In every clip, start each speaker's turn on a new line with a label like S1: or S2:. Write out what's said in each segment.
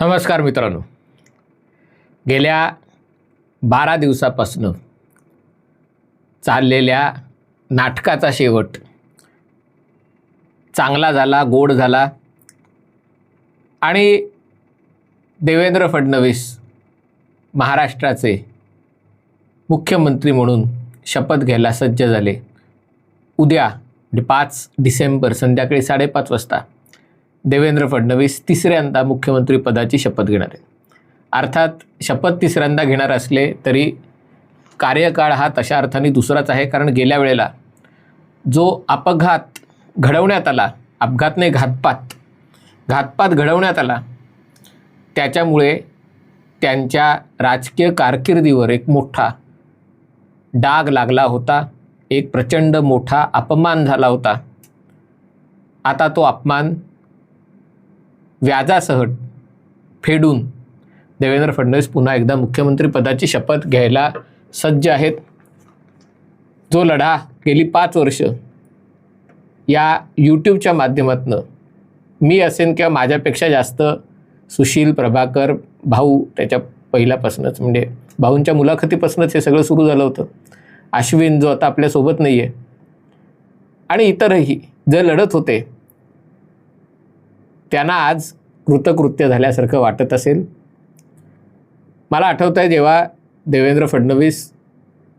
S1: नमस्कार मित्रांनो. गेल्या बारा दिवसापासनं चाललेल्या नाटकाचा शेवट चांगला झाला गोड झाला आणि देवेंद्र फडणवीस महाराष्ट्राचे मुख्यमंत्री म्हणून शपथ घ्यायला सज्ज झाले. उद्या पाच डिसेंबर संध्याकाळी साडेपाच वाजता देवेंद्र फडणवीस तिसऱ्यांदा मुख्यमंत्री पदाची शपथ घेणार आहेत. अर्थात शपथ तिसऱ्यांदा घेणार असले तरी कार्यकाळ हा तशा अर्थाने दुसराच आहे कारण गेल्या वेळेला जो अपघात घडवण्यात आला अपघात नाही घातपात घातपात घडवण्यात आला त्याच्यामुळे त्यांच्या राजकीय कारकिर्दीवर एक मोठा डाग लागला होता एक प्रचंड मोठा अपमान झाला होता. आता तो अपमान व्याजासह फेडून देवेंद्र फडणवीस पुन्हा एकदा मुख्यमंत्रीपदाची शपथ घ्यायला सज्ज आहेत. जो लढा गेली पाच वर्ष या यूट्यूबच्या माध्यमातून मी असेन किंवा माझ्यापेक्षा जास्त सुशील प्रभाकर भाऊ त्याच्या पहिल्यापासूनच म्हणजे भाऊंच्या मुलाखतीपासूनच हे सगळं सुरू झालं होतं. अश्विन जो आता आपल्यासोबत नाही आहे आणि इतरही जे लढत होते त्यांना आज कृतकृत्य झाल्यासारखं वाटत असेल. मला आठवतं आहे जेव्हा देवेंद्र फडणवीस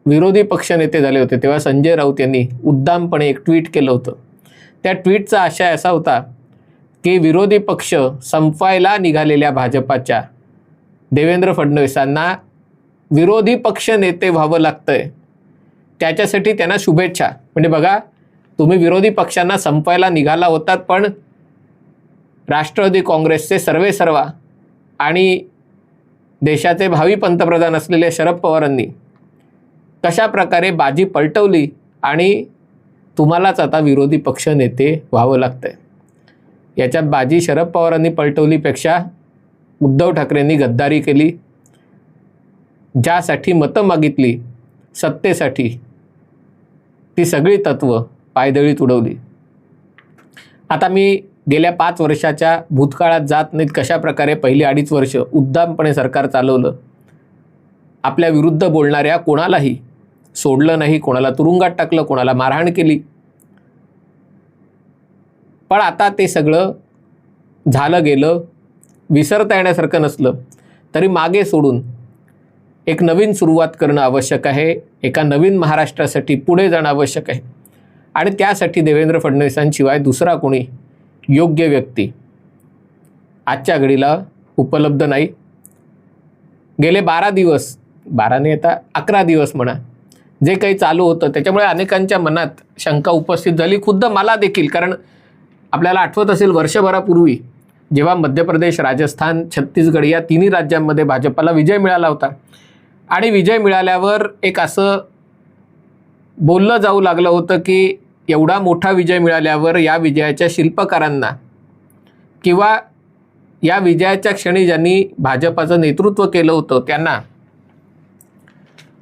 S1: विरोधी पक्षनेते झाले होते तेव्हा संजय राऊत यांनी उद्दामपणे एक ट्विट केलं होतं. त्या ट्विटचा आशय असा होता की विरोधी पक्ष संपवायला निघालेल्या भाजपाच्या देवेंद्र फडणवीसांना विरोधी पक्ष नेते व्हावं लागतंय. त्याच्यासाठी त्यांना शुभेच्छा. म्हणजे बघा तुम्ही विरोधी पक्षांना संपवायला निघाला होतात पण राष्ट्रवादी काँग्रेसचे सर्वे सर्वा आणि देशाचे भावी पंतप्रधान असलेले शरद पवारांनी कशा प्रकारे बाजी पलटवली आणि तुम्हालाच आता विरोधी पक्ष नेते व्हावं लागतंय. याच्यात बाजी शरद पवारांनी पलटवलीपेक्षा उद्धव ठाकरेंनी गद्दारी केली ज्यासाठी मतं मागितली सत्तेसाठी ती सगळी तत्त्व पायदळीत उडवली. आता मी गेल्या पाच वर्षाच्या भूतकाळात जात नाहीत कशा प्रकारे पहिली अडीच वर्ष उद्दामपणे सरकार चालवलं? आपल्या विरुद्ध बोलणाऱ्या कोणालाही सोडलं नाही कोणाला तुरुंगात टाकलं कोणाला मारहाण केली. पण आता ते सगळं झालं गेलं विसरता येण्यासारखं नसलं तरी मागे सोडून एक नवीन सुरुवात करणं आवश्यक आहे एका नवीन महाराष्ट्रासाठी पुढे जाणं आवश्यक आहे. आणि त्यासाठी देवेंद्र फडणवीसांशिवाय दुसरा कोणी योग्य व्यक्ती आजच्या घडीला उपलब्ध नाही. गेले बारा दिवस बाराने आता अकरा दिवस म्हणा जे काही चालू होतं त्याच्यामुळे अनेकांच्या मनात शंका उपस्थित झाली. खुद्द मला देखील कारण आपल्याला आठवत असेल वर्षभरापूर्वी जेव्हा मध्य प्रदेश राजस्थान छत्तीसगड या तिन्ही राज्यांमध्ये भाजपाला विजय मिळाला होता. आणि विजय मिळाल्यावर एक असं बोललं जाऊ लागलं होतं की एवढा मोठा विजय मिळाल्यावर या विजयाच्या शिल्पकारांना किंवा या विजयाच्या क्षणी ज्यांनी भाजपाचं नेतृत्व केलं होतं त्यांना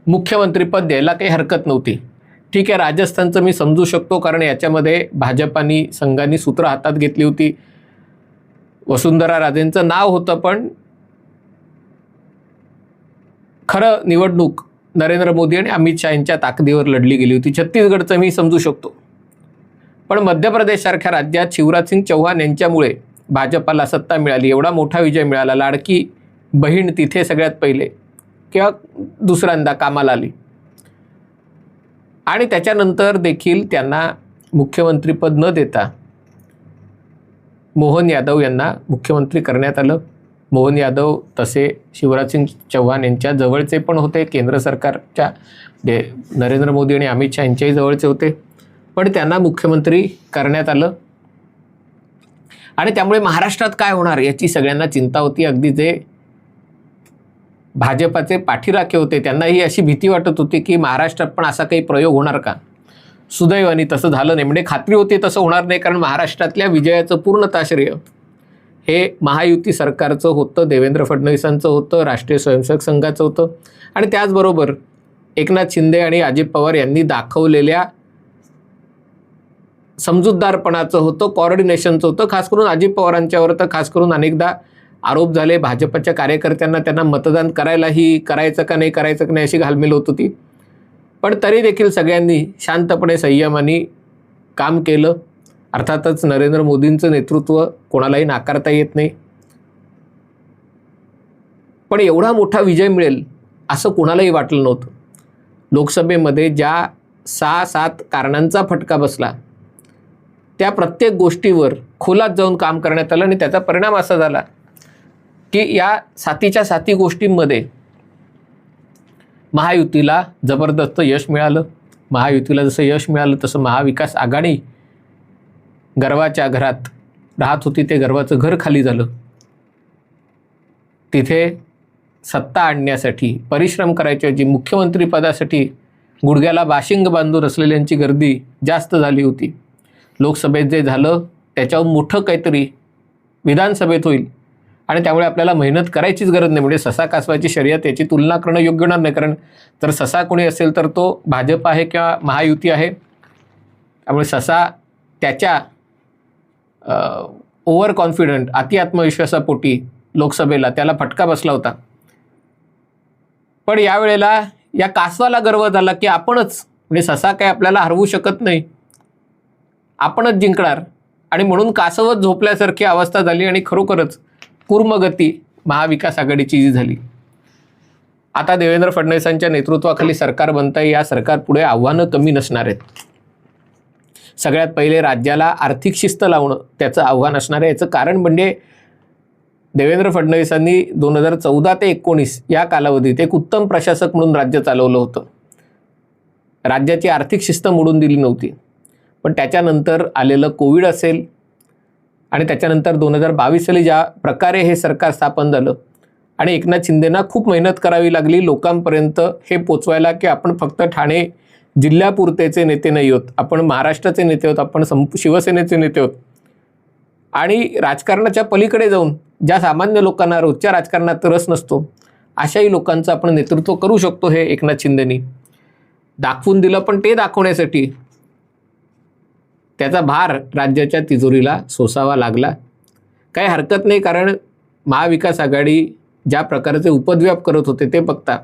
S1: मुख्यमंत्रीपद द्यायला काही हरकत नव्हती. ठीक आहे राजस्थानचं मी समजू शकतो कारण याच्यामध्ये भाजपानी संघांनी सूत्र हातात घेतली होती. वसुंधरा राजेंचं नाव होतं पण खरं निवडणूक नरेंद्र मोदी आणि अमित शहा यांच्या ताकदीवर लढली गेली होती. छत्तीसगडचं मी समजू शकतो. पण मध्य प्रदेशसारख्या राज्यात शिवराज सिंग चौहान यांच्यामुळे भाजपाला सत्ता मिळाली. एवढा मोठा विजय मिळाला. लाडकी बहीण तिथे सगळ्यात पहिले किंवा दुसऱ्यांदा कामाला आली. आणि त्याच्यानंतर देखील त्यांना मुख्यमंत्रीपद न देता मोहन यादव यांना मुख्यमंत्री करण्यात आलं. मोहन यादव तसे शिवराजसिंग चौहान यांच्या जवळचे पण होते. केंद्र सरकारच्या नरेंद्र मोदी आणि अमित शहा यांच्याही जवळचे होते. पण त्यांना मुख्यमंत्री करण्यात आलं. आणि त्यामुळे महाराष्ट्रात काय होणार याची सगळ्यांना चिंता होती. अगदी जे भाजपाचे पाठीराखे होते त्यांनाही अशी भीती वाटत होती की महाराष्ट्रात पण असा काही प्रयोग होणार का? सुदैवाने तसं झालं नाही. म्हणजे खात्री होती तसं होणार नाही कारण महाराष्ट्रातल्या विजयाचं पूर्णतः श्रेय हे महायुती सरकारचं होतं देवेंद्र फडणवीसांचं होतं राष्ट्रीय स्वयंसेवक संघाचं होतं. आणि त्याचबरोबर एकनाथ शिंदे आणि अजित पवार यांनी दाखवलेल्या समजूतदारपणाचं होतं कॉर्डिनेशनचं होतं. खास करून अजित पवारांच्यावर तर खास करून अनेकदा आरोप झाले. भाजपच्या कार्यकर्त्यांना त्यांना मतदान करायलाही करायचं का नाही करायचं का नाही अशी घालमेल होत होती. पण तरी देखील सगळ्यांनी शांतपणे संयमाने काम केलं. अर्थातच नरेंद्र मोदींचं नेतृत्व कोणालाही नाकारता येत नाही. पण एवढा मोठा विजय मिळेल असं कोणालाही वाटलं नव्हतं. लोकसभेमध्ये ज्या सहा सात कारणांचा फटका बसला त्या प्रत्येक गोष्टीवर खोलात जाऊन काम करण्यात आलं आणि त्याचा परिणाम असा झाला की या साथीच्या साथी गोष्टींमध्ये महायुतीला जबरदस्त यश मिळालं. महायुतीला जसं यश मिळालं तसं महाविकास आघाडी गर्वाच्या घरात राहत होती ते गर्वाचं घर खाली झालं. तिथे सत्ता आणण्यासाठी परिश्रम करायच्याऐवजी मुख्यमंत्रीपदासाठी गुडघ्याला बाशिंग बांधून असलेल्यांची गर्दी जास्त झाली होती. लोकसभेत जे झालं त्याच्याहून मोठं काहीतरी विधानसभेत होईल. आणि त्यामुळे आपल्याला मेहनत करायचीच गरज नाही. म्हणजे ससा कासवाची शर्यत याची तुलना करणं योग्य होणार नाही. कारण जर ससा कोणी असेल तर तो भाजप आहे किंवा महायुती आहे. त्यामुळे ससा त्याच्या ओव्हर कॉन्फिडंट अति आत्मविश्वासापोटी लोकसभेला त्याला फटका बसला होता. पण यावेळेला या कासवाला गर्व झाला की आपणच म्हणजे ससा काय आपल्याला हरवू शकत नाही. आपणच जिंकणार. आणि म्हणून कासवत झोपल्यासारखी अवस्था झाली आणि खरोखरच कुर्मगती महाविकास आघाडीची जी झाली. आता देवेंद्र फडणवीसांच्या नेतृत्वाखाली सरकार बनतं या सरकार पुढे आव्हानं कमी नसणार आहेत. सगळ्यात पहिले राज्याला आर्थिक शिस्त लावणं त्याचं आव्हान असणार आहे. याचं कारण म्हणजे देवेंद्र फडणवीसांनी दोन हजार चौदा ते एकोणीस या कालावधीत एक उत्तम प्रशासक म्हणून राज्य चालवलं होतं. राज्याची आर्थिक शिस्त मोडून दिली नव्हती. पण त्याच्यानंतर आलेलं कोविड असेल आणि त्याच्यानंतर दोन हजार बावीस साली ज्या प्रकारे हे सरकार स्थापन झालं आणि एकनाथ शिंदेना खूप मेहनत करावी लागली लोकांपर्यंत हे पोचवायला की आपण फक्त ठाणे जिल्ह्यापुरतेचे नेते नाही आहोत आपण महाराष्ट्राचे नेते आहोत आपण संप शिवसेनेचे नेते आहोत. आणि राजकारणाच्या पलीकडे जाऊन ज्या सामान्य लोकांना रोजच्या राजकारणात रस नसतो अशाही लोकांचं आपण नेतृत्व करू शकतो हे एकनाथ शिंदेनी. दाखवून दिलं पण ते दाखवण्यासाठी त्याचा भार राज्याच्या तिजोरीला सोसावा लागला. काही हरकत नाही कारण महाविकास आघाडी ज्या प्रकारचे उपद्व्याप करत होते ते बघता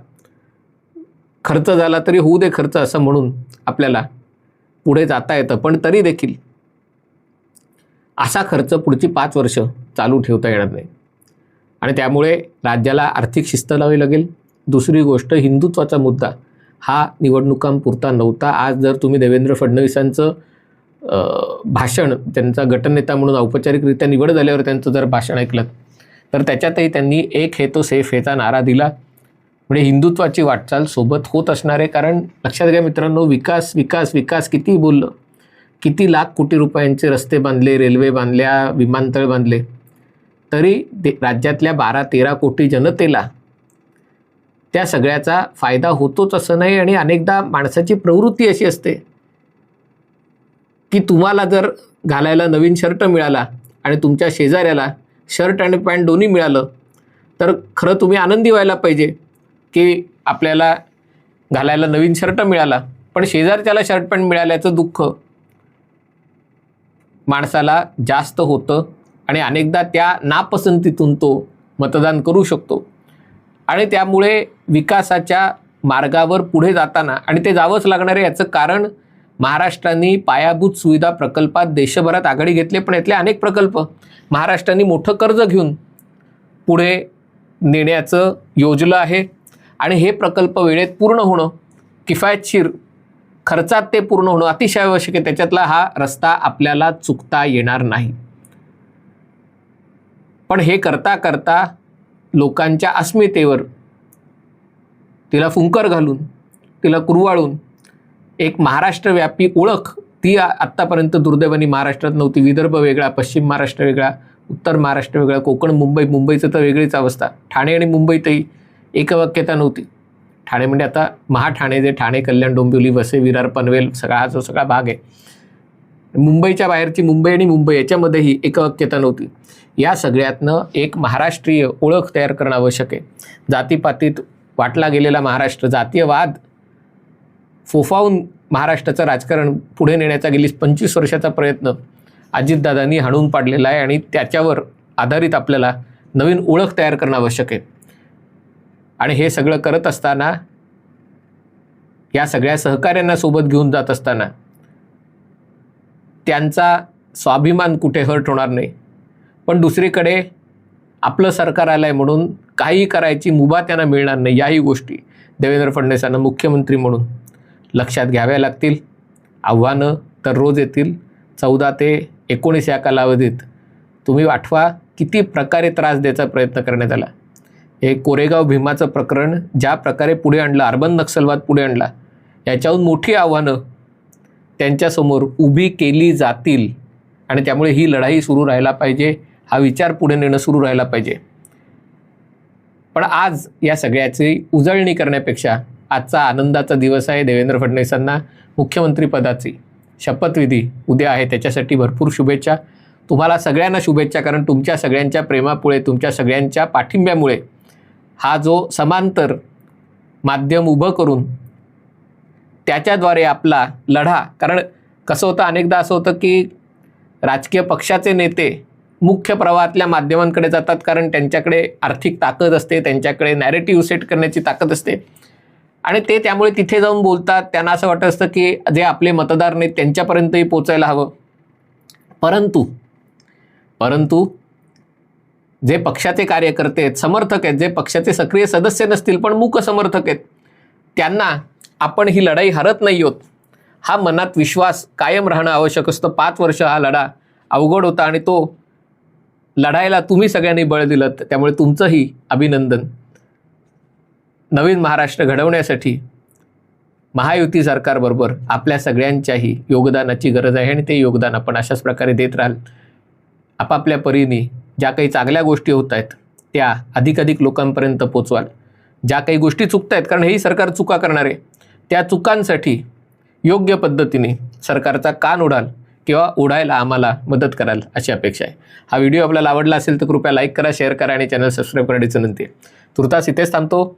S1: खर्च झाला तरी होऊ दे खर्च असं म्हणून आपल्याला पुढे जाता येतं. पण तरी देखील असा खर्च पुढची पाच वर्ष चालू ठेवता येणार नाही. आणि त्यामुळे राज्याला आर्थिक शिस्त लावावी लागेल. दुसरी गोष्ट हिंदुत्वाचा मुद्दा. हा निवडणुकांपुरता नव्हता. आज जर तुम्ही देवेंद्र फडणवीसांचं भाषण त्यांचा गटनेता म्हणून औपचारिकरित्या निवड झाल्यावर त्यांचं जर भाषण ऐकलं तर त्याच्यातही त्यांनी एक हे तो सेफ हेचा नारा दिला. म्हणजे हिंदुत्वाची वाटचाल सोबत होत असणार आहे कारण लक्षात घ्या मित्रांनो विकास विकास विकास किती बोललं. किती लाख कोटी रुपयांचे रस्ते बांधले रेल्वे बांधल्या विमानतळ बांधले. तरी दे राज्यातल्या बारा तेरा कोटी जनतेला त्या सगळ्याचा फायदा होतोच असं नाही आणि अनेकदा माणसाची प्रवृत्ती अशी असते की तुम्हाला जर घालायला नवीन शर्ट मिळाला आणि तुमच्या शेजाऱ्याला शर्ट आणि पॅन्ट दोन्ही मिळालं तर खरं तुम्ही आनंदी व्हायला पाहिजे की आपल्याला घालायला नवीन शर्ट मिळाला पण शेजारच्याला शर्ट पॅन्ट मिळाल्याचं दुःख माणसाला जास्त होतं आणि अनेकदा त्या नापसंतीतून तो मतदान करू शकतो. आणि त्यामुळे विकासाच्या मार्गावर पुढे जाताना आणि ते जावंच लागणार आहे याचं कारण महाराष्ट्राने पायाभूत सुविधा प्रकल्पात देशभरात आघाडी घेतली पण यातले अनेक प्रकल्प महाराष्ट्राने मोठं कर्ज घेऊन पुढे नेण्याचं योजलं आहे. आणि हे प्रकल्प वेळेत पूर्ण होणं किफायतशीर खर्चात ते पूर्ण होणं अतिशय आवश्यक आहे. त्याच्यातला हा रस्ता आपल्याला चुकता येणार नाही. पण हे करता करता लोकांच्या अस्मितेवर तिला फुंकर घालून तिला कुरवाळून एक महाराष्ट्रव्यापी ओळख ती आत्तापर्यंत दुर्दैवानी महाराष्ट्रात नव्हती. विदर्भ वेगळा पश्चिम महाराष्ट्र वेगळा उत्तर महाराष्ट्र वेगळा कोकण मुंबई. मुंबईचं तर वेगळीच अवस्था. ठाणे आणि मुंबईतही एकवाक्यता नव्हती. ठाणे म्हणजे आता महाठाणे जे ठाणे कल्याण डोंबिवली वसे विरार पनवेल सगळा हा जो सगळा भाग आहे. मुंबईच्या बाहेरची मुंबई आणि मुंबई याच्यामध्येही एकवाक्यता नव्हती. या सगळ्यातनं एक महाराष्ट्रीय ओळख तयार करणं आवश्यक आहे. जातीपातीत वाटला गेलेला महाराष्ट्र जातीयवाद फोफावून महाराष्ट्राचं राजकारण पुढे नेण्याचा गेली पंचवीस वर्षाचा प्रयत्न अजितदादांनी हाणून पाडलेला आहे आणि त्याच्यावर आधारित आपल्याला नवीन ओळख तयार करणं आवश्यक आहे. आणि हे सगळं करत असताना या सगळ्या सहकाऱ्यांना सोबत घेऊन जात असताना त्यांचा स्वाभिमान कुठे हर्ट होणार नाही. पण दुसरीकडे आपलं सरकार आलं आहे म्हणून काही करायची मुभा त्यांना मिळणार नाही याही गोष्टी देवेंद्र फडणवीसांना मुख्यमंत्री म्हणून. लक्षात घ्याव्या लागतील. आव्हानं तर रोज येतील. चौदा ते एकोणीस या कालावधीत तुम्ही आठवा किती प्रकारे त्रास द्यायचा प्रयत्न करण्यात आला. हे कोरेगाव भीमाचं प्रकरण ज्या प्रकारे पुढे आणलं अर्बन नक्षलवाद पुढे आणला याच्याहून मोठी आव्हानं त्यांच्यासमोर उभी केली जातील आणि त्यामुळे ही लढाई सुरू राहायला पाहिजे हा विचार पुढे नेणं सुरू राहायला पाहिजे. पण आज या सगळ्याची उजळणी करण्यापेक्षा आजचा आनंदाचा दिवस आहे देवेंद्र फडणवीसांना. मुख्यमंत्रीपदाची शपथविधी उद्या आहे. त्याच्यासाठी भरपूर शुभेच्छा. तुम्हाला सगळ्यांना शुभेच्छा कारण तुमच्या सगळ्यांच्या प्रेमापुळे तुमच्या सगळ्यांच्या पाठिंब्यामुळे हा जो समांतर माध्यम उभं करून त्याच्याद्वारे आपला लढा कारण कसं होतं अनेकदा असं होतं की राजकीय पक्षाचे नेते मुख्य प्रवाहातल्या माध्यमांकडे जातात कारण त्यांच्याकडे आर्थिक ताकद असते त्यांच्याकडे नॅरेटिव्ह सेट करण्याची ताकद असते. आणि ते त्यामुळे तिथे जाऊन बोलतात. त्यांना असं वाटत असतं की जे आपले मतदार नाहीत त्यांच्यापर्यंतही पोचायला हवं. परंतु परंतु जे पक्षाचे कार्यकर्ते आहेत समर्थक आहेत जे पक्षाचे सक्रिय सदस्य नसतील पण मूक समर्थक आहेत त्यांना आपण ही लढाई हरत नाही आहोत. हा मनात विश्वास कायम राहणं आवश्यक असतं. पाच वर्ष हा लढा अवघड होता आणि तो लढायला तुम्ही सगळ्यांनी बळ दिलं. त्यामुळे तुमचंही अभिनंदन. नवीन महाराष्ट्र घडवण्यासाठी महायुती सरकारबरोबर आपल्या सगळ्यांच्याही योगदानाची गरज आहे आणि ते योगदान आपण अशाच प्रकारे देत राहाल. आपापल्या परीने ज्या काही चांगल्या गोष्टी होत आहेत त्या अधिकाधिक लोकांपर्यंत पोचवाल. ज्या काही गोष्टी चुकत आहेत कारण हेही सरकार चुका करणार आहे त्या चुकांसाठी योग्य पद्धतीने सरकारचा कान उडाल किंवा उडायला आम्हाला मदत कराल अशी अपेक्षा आहे. हा व्हिडिओ आपल्याला आवडला असेल तर कृपया लाईक करा शेअर करा आणि चॅनल सबस्क्राईब करण्याची विनंती आहे. तुर्तास इथेच थांबतो.